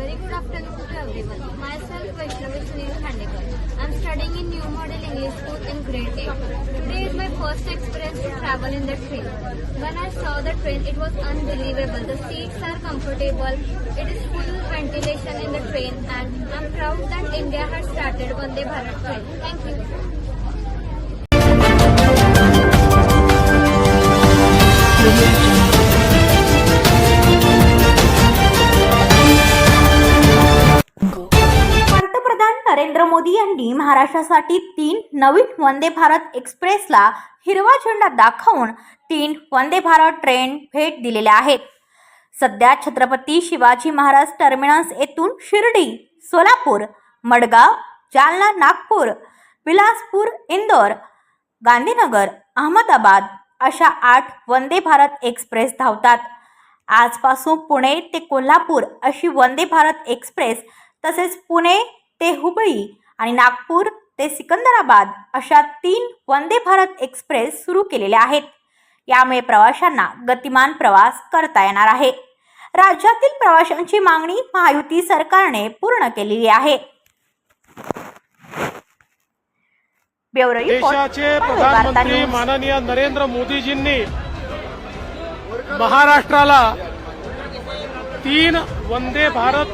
Very good afternoon to everyone. Myself Vaishnavi Sunil Khandekar. I'm studying in New Model English School in Grade 8. Today is my first experience to travel in the train. When I saw the train, it was unbelievable. The seats are comfortable. It is full ventilation in the train and I'm proud that India has started Vande Bharat train. Thank you. Thank you. Narendra Modi यांनी महाराष्ट्रासाठी तीन नवीन वंदे भारत एक्सप्रेसला हिरवा झेंडा दाखवून तीन Vande Bharat train भेट दिलेल्या आहेत. सध्या छत्रपती शिवाजी महाराज टर्मिनस येथून शिर्डी सोलापूर मडगाव जालना नागपूर विलासपूर इंदोर गांधीनगर अहमदाबाद अशा आठ वंदे भारत एक्सप्रेस धावतात. आजपासून पुणे ते कोल्हापूर अशी वंदे भारत एक्सप्रेस तसेच पुणे ते हुबळी आणि नागपूर ते सिकंदराबाद अशा तीन वंदे भारत एक्सप्रेस सुरू केलेल्या आहेत. यामुळे प्रवाशांना गतिमान प्रवास करता येणार आहे. राज्यातील प्रवाशांची मागणी महायुती सरकारने पूर्ण केलेली आहे. देशाचे प्रधानमंत्री. माननीय नरेंद्र मोदीजींनी महाराष्ट्राला तीन वंदे भारत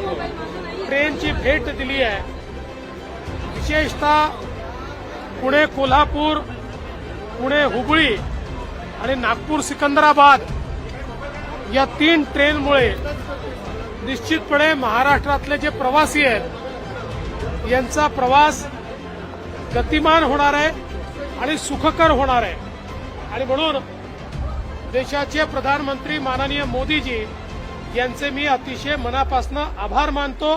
ट्रेनची भेट दिली आहे. विशेषतः पुणे कोल्हापूर पुणे हुबळी आणि नागपूर सिकंदराबाद या तीन ट्रेनमुळे निश्चितपणे महाराष्ट्रातले जे प्रवासी आहेत यांचा प्रवास गतिमान होणार आहे आणि सुखकर होणार आहे. आणि म्हणून देशाचे प्रधानमंत्री माननीय मोदीजी यांचे मी अतिशय मनापासून आभार मानतो.